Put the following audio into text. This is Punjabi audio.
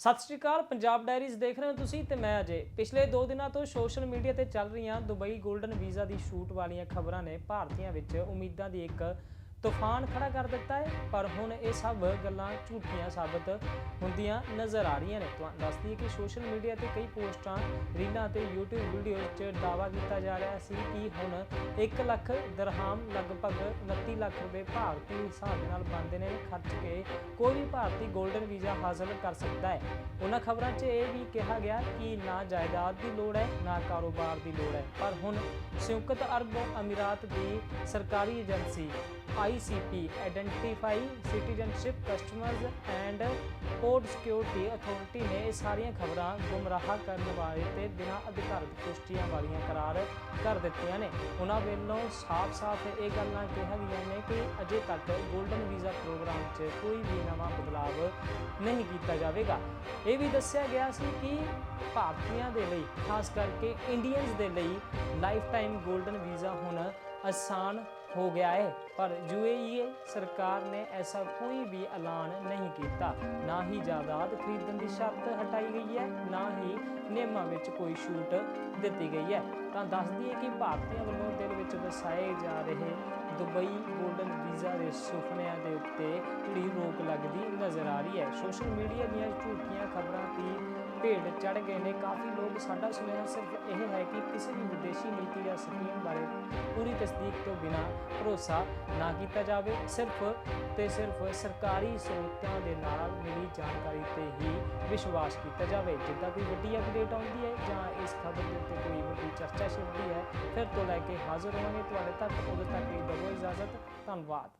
ਸਤਿ ਸ਼੍ਰੀ ਅਕਾਲ, ਪੰਜਾਬ ਡਾਇਰੀਜ਼ ਦੇਖ ਰਹੇ ਹੋ ਤੁਸੀਂ ਤੇ ਮੈਂ ਅਜੇ। ਪਿਛਲੇ 2 ਦਿਨਾਂ ਤੋਂ ਸੋਸ਼ਲ ਮੀਡੀਆ ਤੇ ਚੱਲ ਰਹੀਆਂ ਦੁਬਈ 골ਡਨ ਵੀਜ਼ਾ ਦੀ ਸ਼ੂਟ ਵਾਲੀਆਂ ਖਬਰਾਂ ਨੇ ਭਾਰਤੀਆਂ ਵਿੱਚ ਉਮੀਦਾਂ ਦੀ ਇੱਕ ਤੂਫਾਨ ਖੜਾ ਕਰ ਦਿੱਤਾ ਹੈ, ਪਰ ਹੁਣ ਇਹ ਸਭ ਗੱਲਾਂ ਝੂਠੀਆਂ ਸਾਬਤ ਹੁੰਦੀਆਂ ਨਜ਼ਰ ਆ ਰਹੀਆਂ ਨੇ। ਤੁਹਾਨੂੰ ਦੱਸਦੀ ਦਈਏ ਕਿ ਸੋਸ਼ਲ ਮੀਡੀਆ ਤੇ ਕਈ ਪੋਸਟਾਂ, ਰੀਲਾਂ ਅਤੇ YouTube ਵੀਡੀਓਜ਼ 'ਚ ਦਾਅਵਾ ਕੀਤਾ ਜਾ ਰਿਹਾ ਸੀ ਕਿ ਹੁਣ 1 ਲੱਖ ਦਰਹਮ, ਲਗਭਗ 29 ਲੱਖ ਰੁਪਏ ਭਾਰਤੀ ਹਿਸਾਬ ਦੇ ਨਾਲ ਬਣਦੇ ਨੇ, ਖਰਚ ਕੇ ਕੋਈ ਵੀ ਭਾਰਤੀ 골ਡਨ ਵੀਜ਼ਾ ਹਾਸਲ ਕਰ ਸਕਦਾ ਹੈ। ਉਹਨਾਂ ਖਬਰਾਂ 'ਚ ਇਹ ਵੀ ਕਿਹਾ ਗਿਆ ਕਿ ਨਾ ਜਾਇਦਾਦ ਦੀ ਲੋੜ ਹੈ, ਨਾ ਕਾਰੋਬਾਰ ਦੀ ਲੋੜ ਹੈ। ਪਰ ਹੁਣ ਸੰਯੁਕਤ ਅਰਬ ਅਮੀਰਾਤ ਦੀ ਸਰਕਾਰੀ agency ICP identify citizenship customs and port security authority ਨੇ ਇਹ ਸਾਰੀਆਂ ਖਬਰਾਂ ਗੁੰਮਰਾਹ ਕਰਨ ਵਾਲੇ ਤੇ ਬਿਨਾਂ ਅਧਿਕਾਰਤ ਪੁਸ਼ਟੀਆਂ ਵਾਲੀਆਂ ਕਰਾਰ ਕਰ ਦਿੱਤੀਆਂ ਨੇ। ਉਹਨਾਂ ਵੱਲੋਂ ਸਾਫ਼-ਸਾਫ਼ ਇਹ ਗੱਲਾਂ ਕਿਹਾ ਗਈਆਂ ਨੇ ਕਿ ਅਜੇ ਤੱਕ 골ਡਨ ਵੀਜ਼ਾ ਪ੍ਰੋਗਰਾਮ 'ਚ ਕੋਈ ਵੀ ਨਵਾਂ ਬਦਲਾਵ ਨਹੀਂ ਕੀਤਾ ਜਾਵੇਗਾ। ਇਹ ਵੀ ਦੱਸਿਆ ਗਿਆ ਸੀ ਕਿ ਭਾਰਤੀਆਂ ਦੇ ਲਈ, ਖਾਸ ਕਰਕੇ ਇੰਡੀਅਨਸ ਦੇ ਲਈ ਲਾਈਫ ਟਾਈਮ 골ਡਨ ਵੀਜ਼ਾ ਹੁਣ ਆਸਾਨ ਹੋ ਗਿਆ ਹੈ ਪਰ ਯੂਏਈ ਸਰਕਾਰ ਨੇ ਐਸਾ ਕੋਈ ਵੀ ਐਲਾਨ ਨਹੀਂ ਕੀਤਾ। ਨਾ ਹੀ ਜਾਇਦਾਦ ਖਰੀਦਣ ਦੀ ਸ਼ਰਤ ਹਟਾਈ ਗਈ ਹੈ, ਨਾ ਹੀ ਨਿਯਮਾਂ ਵਿੱਚ ਕੋਈ ਛੂਟ ਦਿੱਤੀ ਗਈ ਹੈ। ਤਾਂ ਦੱਸ ਦਈਏ ਕਿ ਭਾਰਤੀਆਂ ਵੱਲੋਂ ਦਿਲ ਵਿੱਚ ਵਸਾਏ ਜਾ ਰਹੇ ਦੁਬਈ ਗੋਲਡਨ ਵੀਜ਼ਾ ਦੇ ਸੁਪਨਿਆਂ ਦੇ ਉੱਤੇ ਜਿਹੜੀ ਰੋਕ ਲੱਗਦੀ ਨਜ਼ਰ ਆ ਰਹੀ ਹੈ। ਸੋਸ਼ਲ ਮੀਡੀਆ ਦੀਆਂ ਝੂਠੀਆਂ ਖਬਰਾਂ ਭੇਡ ਚੜ ਗਏ ਨੇ। ਕਾਫੀ ਲੋਕ ਸਾਡਾ ਸੁਨੇਹਾ ਸਿਰਫ ਇਹ ਹੈ ਕਿ ਕਿਸੇ ਵੀ ਵਿਦੇਸ਼ੀ ਨੀਤੀ ਜਾਂ ਸਕੀਮ ਬਾਰੇ ਪੂਰੀ ਤਸਦੀਕ ਤੋਂ ਬਿਨਾਂ ਭਰੋਸਾ ਨਾ ਕੀਤਾ ਜਾਵੇ। ਸਿਰਫ ਤੇ ਸਿਰਫ ਸਰਕਾਰੀ ਸਰੋਤਾਂ ਦੇ ਨਾਲ ਮਿਲੀ ਜਾਣਕਾਰੀ ਤੇ ਹੀ ਵਿਸ਼ਵਾਸ ਕੀਤਾ ਜਾਵੇ। ਜਿੱਦਾਂ ਕੋਈ ਵੱਡੀ ਅਪਡੇਟ ਆਉਂਦੀ ਹੈ ਜਾਂ ਇਸ ਖਬਰ ਦੇ ਉੱਤੇ ਕੋਈ ਵੱਡੀ ਚਰਚਾ ਛਿੜਦੀ ਹੈ, ਫਿਰ ਤੋਂ ਲੈ ਕੇ ਹਾਜ਼ਰ ਹੋਵਾਂਗੇ। ਤੁਹਾਡੇ ਤੱਕ, ਉਦੋਂ ਤੱਕ ਲਈ ਦਵੋ ਇਜਾਜ਼ਤ। ਧੰਨਵਾਦ।